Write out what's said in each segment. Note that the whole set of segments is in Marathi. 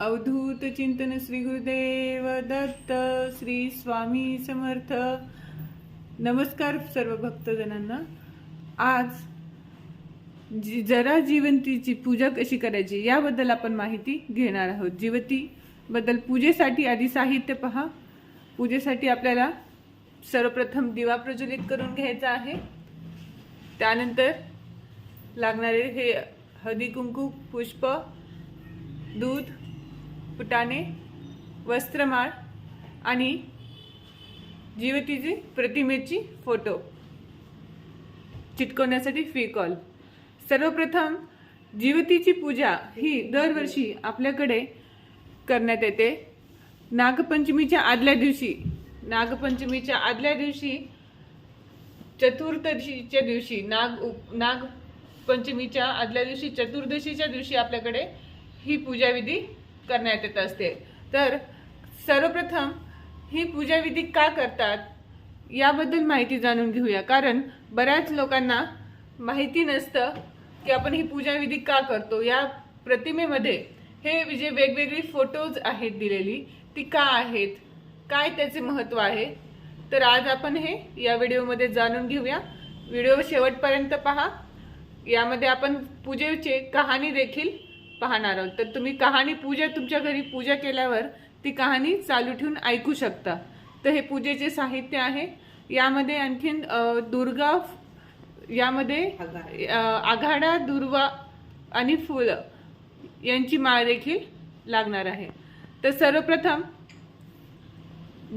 अवधूत चिंतन श्री गुरुदेव दत्त श्री स्वामी समर्थ. नमस्कार सर्व भक्तजनांना. आज जी जरा जिवंतीची पूजा कशी करायची याबद्दल आपण माहिती घेणार आहोत. जिवतीबद्दल पूजेसाठी आधी साहित्य पहा. पूजेसाठी आपल्याला सर्वप्रथम दिवा प्रज्वलित करून घ्यायचा आहे. त्यानंतर लागणारे हे हळदी कुंकू पुष्प दूध फुटाणे वस्त्रमाळ आणि जीवतीची प्रतिमेची फोटो. चिटकवण्यासाठी फिकॉल सर्वप्रथम जीवतीची पूजा ही दरवर्षी आपल्याकडे करण्यात येते. नागपंचमीच्या आदल्या दिवशी नागपंचमीच्या आदल्या दिवशी चतुर्दशीच्या दिवशी नाग उप- नागपंचमीच्या आदल्या दिवशी चतुर्दशीच्या दिवशी आपल्याकडे ही पूजाविधी करण्यात येत असते. तर सर्वप्रथम ही पूजाविधी का करतात याबद्दल माहिती जाणून घेऊया. कारण बऱ्याच लोकांना माहिती नसतं की आपण ही पूजाविधी का करतो. या प्रतिमेमध्ये हे जे वेगवेगळी फोटोज आहेत दिलेली ती का आहेत? काय त्याचे महत्त्व आहे? तर आज आपण हे या व्हिडिओमध्ये जाणून घेऊया. व्हिडिओ शेवटपर्यंत पहा. यामध्ये आपण पूजेचे कहाणी देखील पाहणार आहोत. तर तुम्ही कहाणी पूजा तुमच्या घरी पूजा केल्यावर ती कहाणी चालू ठेवून ऐकू शकता. तर हे पूजेचे साहित्य आहे. यामध्ये आणखीन दुर्गा यामध्ये आघाडा दुर्वा आणि फुलं यांची माळ देखील लागणार आहे. तर सर्वप्रथम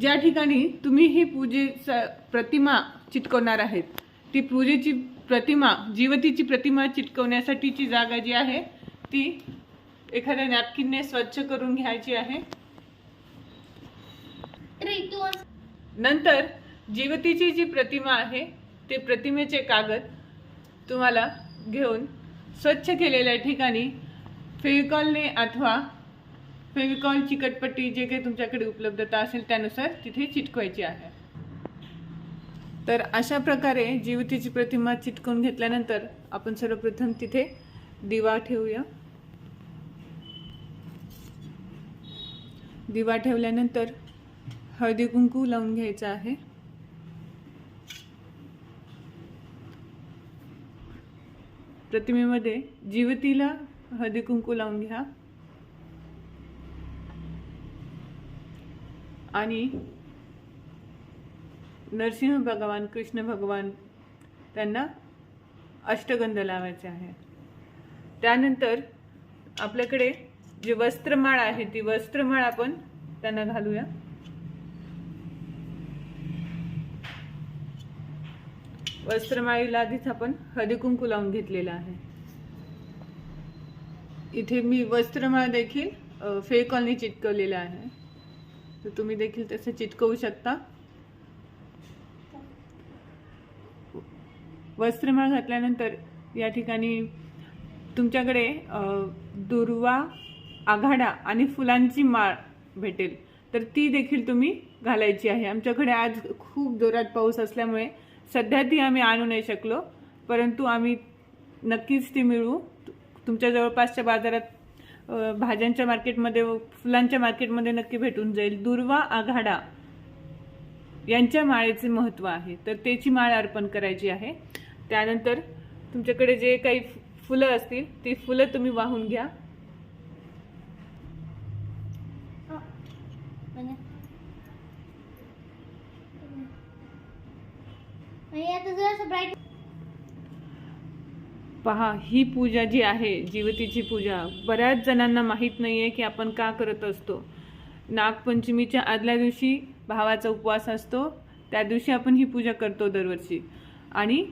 ज्या ठिकाणी तुम्ही ही पूजेचा प्रतिमा चिटकवणार आहेत ती पूजेची प्रतिमा जीवतीची प्रतिमा चिटकवण्यासाठीची जागा जी आहे ती एखाद्या नॅपकिनने स्वच्छ करून घ्यायची आहे. नंतर जीवतीची जी प्रतिमा आहे ते प्रतिमेचे कागद तुम्हाला घेऊन स्वच्छ केलेल्या ठिकाणी फेविकॉलने अथवा फेविकॉल चिकटपट्टी जे काही तुमच्याकडे उपलब्धता असेल त्यानुसार तिथे चिटकवायची आहे. तर अशा प्रकारे जीवतीची प्रतिमा चिटकवून घेतल्यानंतर आपण सर्वप्रथम तिथे दिवा ठेवूया. दिवा ठेवल्यानंतर हळदी कुंकू लावून घ्यायचा आहे. प्रतिमेमध्ये जीवतीला हळदी कुंकू लावून घ्या. आणि नरसिंह भगवान कृष्ण भगवान त्यांना अष्टगंध लावायचे आहे. त्यानंतर आपल्याकडे जी वस्त्रमाळ आहे ती वस्त्रमाळ आपण त्यांना घालूया. वस्त्रमाळीला आधीच आपण हळदी कुंकू लावून घेतलेला आहे. इथे मी वस्त्रमाळ देखील फेकॉलनी चिटकवलेला चिटकवलेलं आहे. तर तुम्ही देखील तसं चिटकवू शकता. वस्त्रमाळ घातल्यानंतर या ठिकाणी तुमच्याकडे दुर्वा आघाडा आणि फुलांची माळ भेटेल. तर ती देखील तुम्ही घालायची आहे. आमच्याकडे आज खूप जोरात पाऊस असल्यामुळे सध्या ती आम्ही आणू नाही शकलो परंतु आम्ही नक्कीच ती मिळवू. तुमच्या जवळपासच्या बाजारात भाज्यांच्या मार्केटमध्ये व फुलांच्या मार्केटमध्ये नक्की भेटून जाईल. दुर्वा आघाडा यांच्या माळेचे महत्त्व आहे. तर त्याची माळ अर्पण करायची आहे. त्यानंतर तुमच्याकडे जे काही फुलं असतील ती फुलं तुम्ही वाहून घ्या आता जरा ब्राईट पहा ही पूजा जी आहे जीवतीची पूजा बऱ्याच जणांना माहीत नाही आहे की आपण का करत असतो. नागपंचमीच्या आदल्या दिवशी भावाचा उपवास असतो त्या दिवशी आपण ही पूजा करतो दरवर्षी. आणि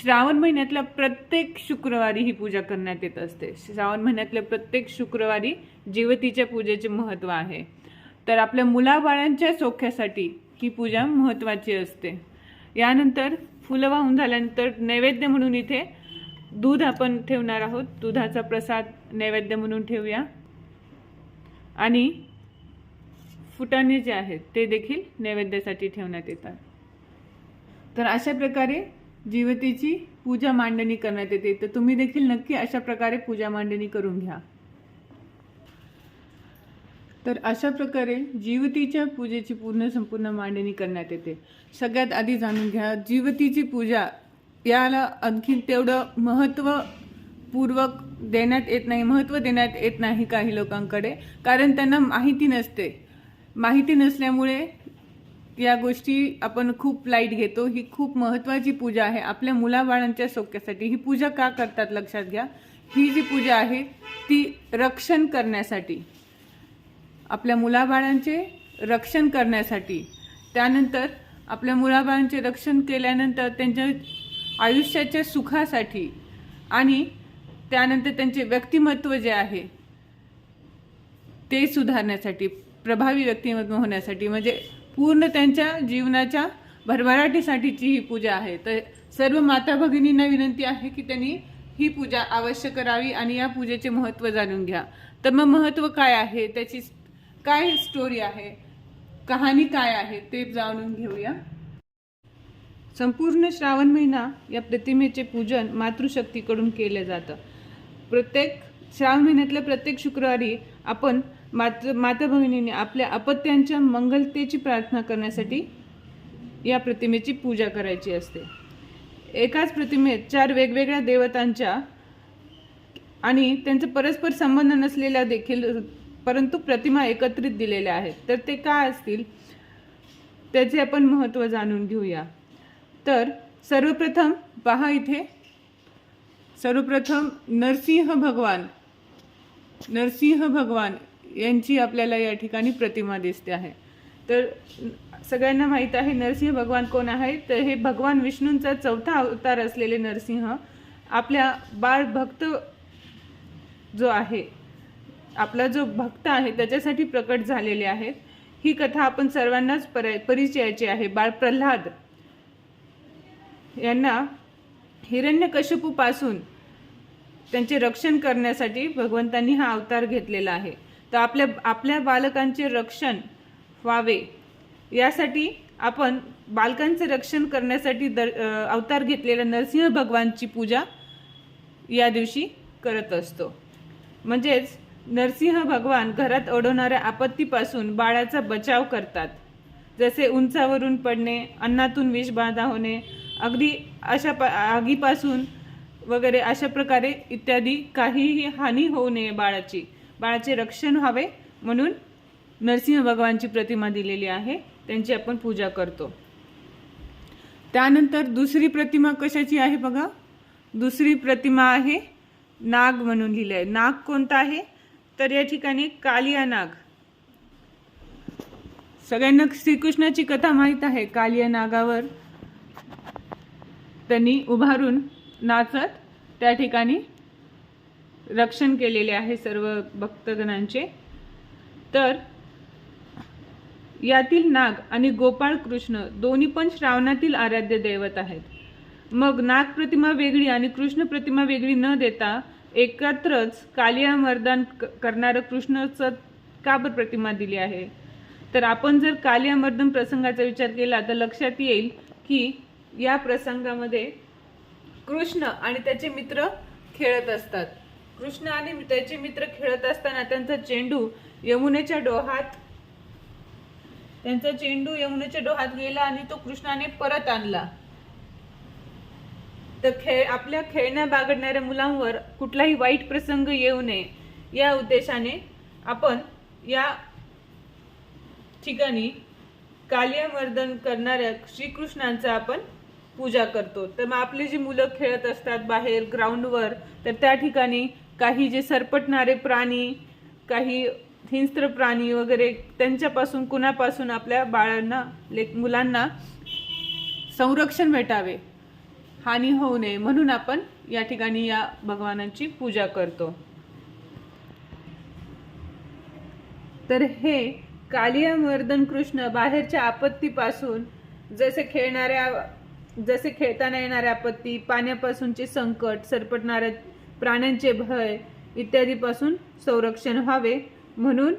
श्रावण महिन्यातल्या प्रत्येक शुक्रवारी ही पूजा करण्यात येत असते. श्रावण महिन्यातल्या प्रत्येक शुक्रवारी जीवतीच्या पूजेचे महत्त्व आहे. तर आपल्या मुलाबाळांच्या चोख्यासाठी ही पूजा महत्त्वाची असते. यानंतर फुलं वाहून झाल्यानंतर नैवेद्य म्हणून इथे दूध आपण ठेवणार आहोत. दुधाचा प्रसाद नैवेद्य म्हणून ठेवूया. आणि फुटाणे जे आहेत ते देखील नैवेद्यासाठी ठेवण्यात येतात. तर अशा प्रकारे जीवतीची पूजा मांडणी करण्यात येते. तर तुम्ही देखील नक्की अशा प्रकारे पूजा मांडणी करून घ्या. तर अशा प्रकारे जीवतीच्या पूजेची पूर्ण संपूर्ण मांडणी करण्यात येते. सगळ्यात आधी जाणून घ्या जीवतीची पूजा याला आणखी तेवढं महत्त्व पूर्वक देण्यात येत नाही महत्त्व देण्यात येत नाही काही लोकांकडे कारण त्यांना माहिती नसते. माहिती नसल्यामुळे या गोष्टी आपण खूप लाइट घेतो. ही खूप महत्त्वाची पूजा आहे. आपल्या मुलाबाळांच्या सौख्यासाठी ही पूजा का करतात लक्षात घ्या. ही जी पूजा आहे ती रक्षण करण्यासाठी. आपल्या मुलाबाळांचे रक्षण करण्यासाठी. त्यानंतर आपल्या मुलाबाळांचे रक्षण केल्यानंतर त्यांच्या आयुष्याच्या सुखासाठी आणि त्यानंतर त्यांचे व्यक्तिमत्व जे आहे ते सुधारण्यासाठी प्रभावी व्यक्तिमत्व होण्यासाठी म्हणजे पूर्ण त्यांच्या जीवनाच्या भरभराटीसाठीची ही पूजा आहे. तर सर्व माता भगिनींना विनंती आहे की त्यांनी ही पूजा अवश्य करावी आणि या पूजेचे महत्त्व जाणून घ्या. तर मग महत्त्व काय आहे? त्याची काय स्टोरी आहे? कहाणी काय आहे? ते जाणून घेऊया. संपूर्ण श्रावण महिना या प्रतिमेचे पूजन मातृशक्तीकडून केले जातं. प्रत्येक श्रावण महिन्यातल्या प्रत्येक शुक्रवारी आपण मातृ माता भगिनीने आपल्या अपत्यांच्या मंगलतेची प्रार्थना करण्यासाठी या प्रतिमेची पूजा करायची असते. एकाच प्रतिमेत चार वेगवेगळ्या देवतांच्या आणि त्यांचा परस्पर संबंध नसलेल्या देखील परंतु प्रतिमा एकत्रित दिलेल्या आहेत. तर ते काय असतील? त्याचे आपण महत्त्व जाणून घेऊया. तर सर्वप्रथम पहा इथे. सर्वप्रथम नरसिंह भगवान नरसिंह भगवान यांची आपल्याला या ठिकाणी प्रतिमा दिसते आहे. तर सगळ्यांना माहीत आहे नरसिंह भगवान कोण आहे? तर हे भगवान विष्णूंचा चौथा अवतार असलेले नरसिंह आपल्या बाळ भक्त जो आहे आपला जो भक्त आहे त्याच्यासाठी प्रकट झालेले आहेत. ही कथा आपण सर्वांनाच पर परिचयाची आहे. बाळ प्रल्हाद यांना हिरण्यकश्यपूपासून त्यांचे रक्षण करण्यासाठी भगवंतांनी हा अवतार घेतलेला आहे. तर आपल्या आपल्या बालकांचे रक्षण व्हावे यासाठी आपण बालकांचे रक्षण करण्यासाठी दर अवतार घेतलेल्या नरसिंह भगवानची पूजा या दिवशी करत असतो. म्हणजेच नरसिंह भगवान घरात ओढवणाऱ्या आपत्तीपासून बाळाचा बचाव करतात. जसे उंचावरून पडणे अन्नातून विषबाधा होणे अगदी अशा प आगीपासून वगैरे अशा प्रकारे इत्यादी काहीही हानी होऊ नये बाळाची. बाळाचे रक्षण व्हावे म्हणून नरसिंह भगवानची प्रतिमा दिलेली आहे. त्यांची आपण पूजा करतो. त्यानंतर दुसरी प्रतिमा कशाची आहे बघा? दुसरी प्रतिमा आहे नाग म्हणून लिहिलं आहे नाग कोणता आहे? तर या ठिकाणी कालिया नाग. सगळ्यांना श्रीकृष्णाची कथा माहीत आहे. कालिया नागावर त्यांनी उभारून नाचत त्या ठिकाणी रक्षण केलेले आहे सर्व भक्तगणांचे. तर यातील नाग आणि गोपाळ कृष्ण दोन्ही पण श्रावणातील आराध्य दैवत आहेत. मग नाग प्रतिमा वेगळी आणि कृष्ण प्रतिमा वेगळी न देता एकत्रच कालिया मर्दान क- करणारं कृष्णाचं का बरं प्रतिमा दिली आहे? तर आपण जर कालिया मर्दन प्रसंगाचा विचार केला तर लक्षात येईल की या प्रसंगामध्ये कृष्ण आणि त्याचे मित्र खेळत असतात. कृष्ण आणि त्याचे मित्र खेळत असताना त्यांचा चेंडू यमुनेच्या डोहात त्यांचा चेंडू यमुनेच्या डोहात गेला आणि तो कृष्णाने परत आणला. तर खेळ आपल्या खेळण्या बागडणाऱ्या मुलांवर कुठलाही वाईट प्रसंग येऊ नये. या उद्देशाने आपण या ठिकाणी कालियामर्दन करणाऱ्या श्रीकृष्णांचा आपण पूजा करतो. तर मग आपली जी मुलं खेळत असतात बाहेर ग्राउंडवर तर त्या ठिकाणी काही जे सरपटणारे प्राणी काही हिंस्त्र प्राणी वगैरे त्यांच्यापासून कुणापासून आपल्या बाळांना लेख मुलांना संरक्षण भेटावे. हानी होऊ नये म्हणून आपण या ठिकाणी या भगवानांची पूजा करतो. तर हे कालियामर्दन कृष्ण बाहेरच्या आपत्तीपासून जसे खेळणाऱ्या जसे खेळताना येणाऱ्या आपत्ती पाण्यापासूनचे संकट सरपटणाऱ्या प्राण्यांचे भय इत्यादीपासून संरक्षण व्हावे म्हणून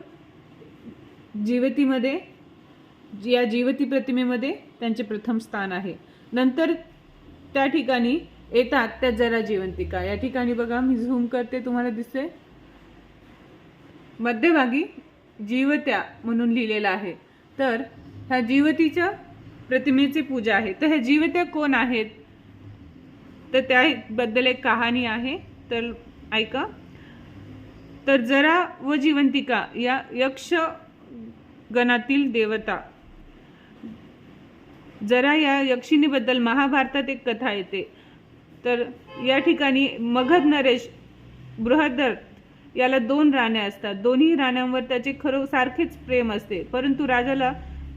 जीवतीमध्ये या जीवती प्रतिमेमध्ये त्यांचे प्रथम स्थान आहे. नंतर त्या ठिकाणी येतात त्या जरा जिवंतिका या ठिकाणी बघा मी झूम करते तुम्हाला दिसते मध्यभागी जीवत्या म्हणून लिहिलेलं आहे. तर ह्या जीवतीच्या प्रतिमेची पूजा आहे. तर ह्या जीवत्या कोण आहेत? तर त्याबद्दल एक कहाणी आहे. तर ऐका. तर जरा व जिवंतिका या यक्ष गणातील देवता. जरा या यक्षिणीबद्दल महाभारतात एक कथा येते. तर या ठिकाणी मगध नरेश बृहदर याला दोन राण्या असतात. दोन्ही राण्यांवर त्याचे खरो सारखेच प्रेम असते. परंतु राजाला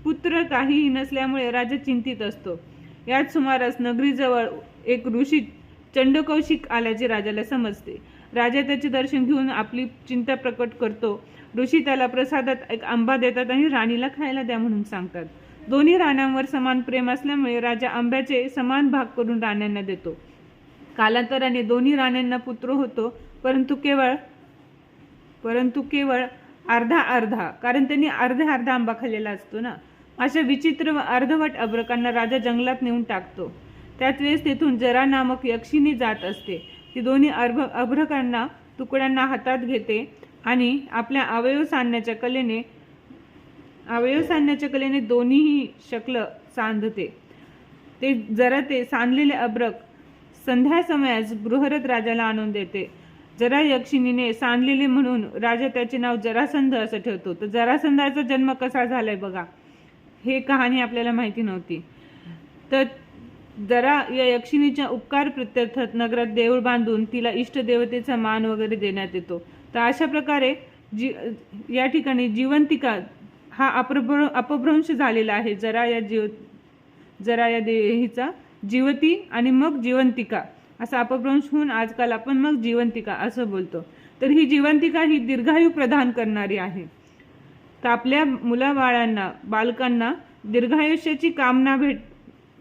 पुत्र काहीही नसल्यामुळे राजा चिंतित असतो. याच सुमारास नगरीजवळ एक ऋषी चंडकौशिक आल्याचे राजाला समजते. राजा त्याचे दर्शन घेऊन आपली चिंता प्रकट करतो. ऋषी त्याला प्रसादात एक आंबा देतात आणि राणीला खायला द्या म्हणून सांगतात. दोन्ही राण्यांवर समान प्रेम असल्यामुळे राजा आंब्याचे समान भाग करून राण्यांना देतो. कालांतराने दोन्ही राण्यांना पुत्र होतो परंतु केवळ परंतु केवळ अर्धा अर्धा कारण त्यांनी अर्धा अर्धा आंबा खाल्लेला असतो ना? अशा विचित्र व अर्धवट अब्रकांना राजा जंगलात नेऊन टाकतो. त्याच वेळेस तेथून जरा नामक यक्षिणी जात असते. ती दोन्ही अर्भ अभ्रकांना तुकड्यांना हातात घेते आणि आपल्या अवयव सांधण्याच्या कलेने अवयव सांधण्याच्या कलेने दोन्हीही शकल सांधते. ते जरा ते सांधलेले अब्रक संध्या समयास बृहरथ राजाला आणून देते. जरा यक्षिणीने सांधलेले म्हणून राजा त्याचे नाव जरासंध असं ठेवतो. तर जरासंधाचा जन्म कसा झालाय बघा. हे कहाणी आपल्याला माहिती नव्हती. तर जरा या यक्षिणीच्या उपकार प्रत्यर्थात नगरात देऊळ बांधून तिला इष्टदेवतेचा मान वगैरे देण्यात येतो. तर अशा प्रकारे जी या ठिकाणी जिवंतिका हा अपभ्र अपभ्रंश झालेला आहे. जरा या जीव जरा या देहीचा जीवती आणि मग जिवंतिका. असा अपभ्रंश होऊन आजकाल आपण मग जीवंतिका असं बोलतो. तर ही जिवंतिका ही दीर्घायू प्रदान करणारी आहे. तर आपल्या मुलाबाळांना बालकांना दीर्घायुष्याची कामना भेट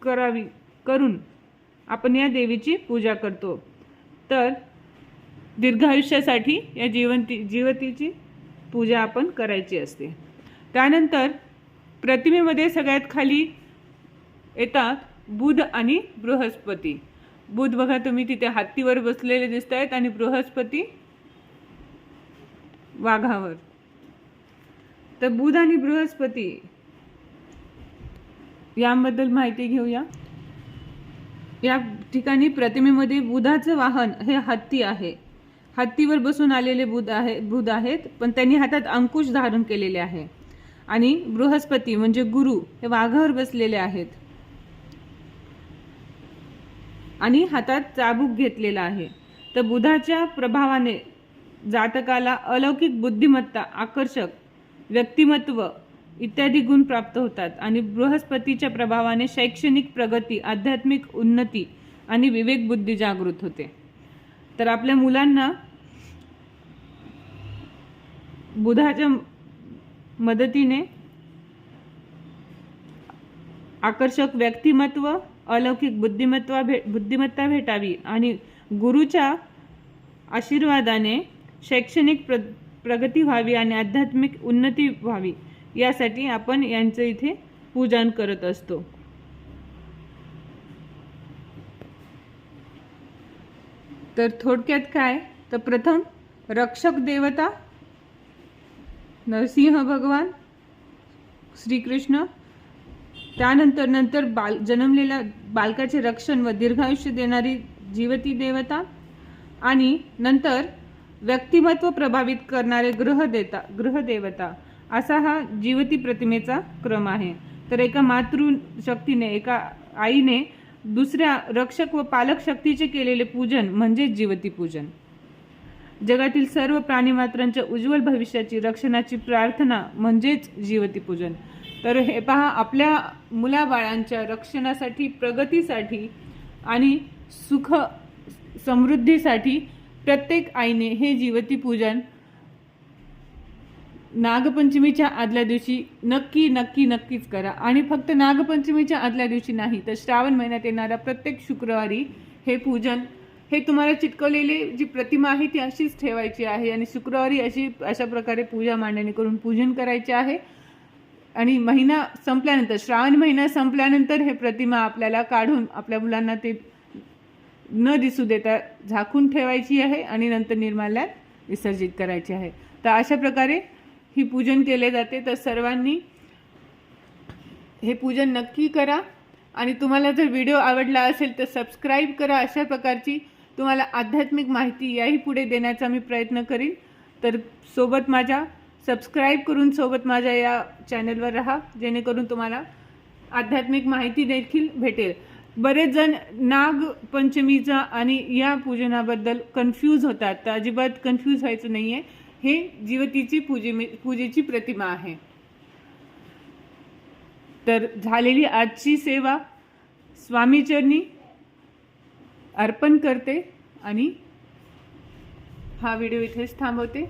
करावी करून आपण या देवीची पूजा करतो. तर दीर्घायुष्यासाठी या जीवंती जीवतीची पूजा आपण करायची असते. त्यानंतर प्रतिमेमध्ये सगळ्यात खाली येतात बुध आणि बृहस्पती. बुध बघा तुम्ही तिथे हत्तीवर बसलेले दिसत आहेत आणि बृहस्पती वाघावर. तर बुध आणि बृहस्पती याबद्दल माहिती घेऊया. या ठिकाणी प्रतिमेमध्ये बुधाचं वाहन हे हत्ती आहे. हत्तीवर बसून आलेले बुध आहे बुध आहेत पण त्यांनी हातात अंकुश धारण केलेले आहे. आणि बृहस्पती म्हणजे गुरु हे वाघावर बसलेले आहेत. आणि हातात चाबूक घेतलेला आहे. तर बुधाच्या प्रभावाने जातकाला अलौकिक बुद्धिमत्ता आकर्षक व्यक्तिमत्व इत्यादी गुण प्राप्त होतात. आणि बृहस्पतीच्या प्रभावाने शैक्षणिक प्रगती आध्यात्मिक उन्नती आणि विवेक बुद्धी जागृत होते. तर आपल्या मुलांना बुधाच्या मदतीने आकर्षक व्यक्तिमत्व अलौकिक बुद्धिमत्वा भे बुद्धिमत्ता भेटावी आणि गुरुच्या आशीर्वादाने शैक्षणिक प्र प्रगती व्हावी आणि आध्यात्मिक उन्नती व्हावी यासाठी आपण यांचं इथे पूजन करत असतो. तर थोडक्यात काय? तर प्रथम रक्षक देवता नरसिंह भगवान श्रीकृष्ण त्यानंतर नंतर बाल जन्मलेल्या बालकाचे रक्षण व दीर्घायुष्य देणारी जीवती देवता आणि नंतर व्यक्तिमत्व प्रभावित करणारे ग्रहदेवता ग्रहदेवता असा हा जीवती प्रतिमेचा क्रम आहे. तर एका मातृशक्तीने एका आईने दुसऱ्या रक्षक व पालक शक्तीचे केलेले पूजन म्हणजे जीवती पूजन. जगातील सर्व प्राणीमात्रांच्या उज्ज्वल भविष्याची रक्षणाची प्रार्थना म्हणजेच जीवती पूजन तर हे पहा आपल्या मुलाबाळांच्या रक्षणासाठी प्रगतीसाठी आणि सुख समृद्धीसाठी प्रत्येक आईने हे जीवती पूजन नागपंचमीच्या आदल्या दिवशी नक्की नक्की नक्कीच करा. आणि फक्त नागपंचमीच्या आदल्या दिवशी नाही तर श्रावण महिन्यात येणाऱ्या प्रत्येक शुक्रवारी हे पूजन हे तुम्हाला चिटकवलेली जी प्रतिमा आहे ती अशीच ठेवायची आहे आणि शुक्रवारी अशी अशा प्रकारे पूजा मांडणी करून पूजन करायचे आहे. आणि महिना संपल्यानंतर श्रावण महिना संपल्यानंतर हे प्रतिमा आपल्याला काढून आपल्या मुलांना ते न दिसू देता झाकून ठेवायची आहे आणि नंतर निर्माल्यात विसर्जित करायची आहे. तर अशा प्रकारे ही पूजन केले जाते. तर सर्वांनी हे पूजन नक्की करा. आणि तुम्हाला जर व्हिडिओ आवडला असेल तर सबस्क्राईब करा अशा प्रकारची. तुम्हाला आध्यात्मिक माहिती याही पुढे देण्याचा मी प्रयत्न करीन. तर सोबत माझ्या सबस्क्राईब करून सोबत माझ्या या चॅनलवर राहा जेणेकरून तुम्हाला आध्यात्मिक माहिती देखील भेटेल. बरेच जण नागपंचमीचा आणि या पूजनाबद्दल कन्फ्यूज होतात. तर अजिबात कन्फ्यूज व्हायचं नाही आहे हे जीवतीची पूजे पूजेची प्रतिमा आहे. तर झालेली आजची सेवा स्वामीचरणी अर्पण करते आणि हा व्हिडिओ इथेच थांबवते.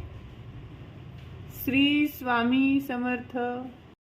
श्री स्वामी समर्थ.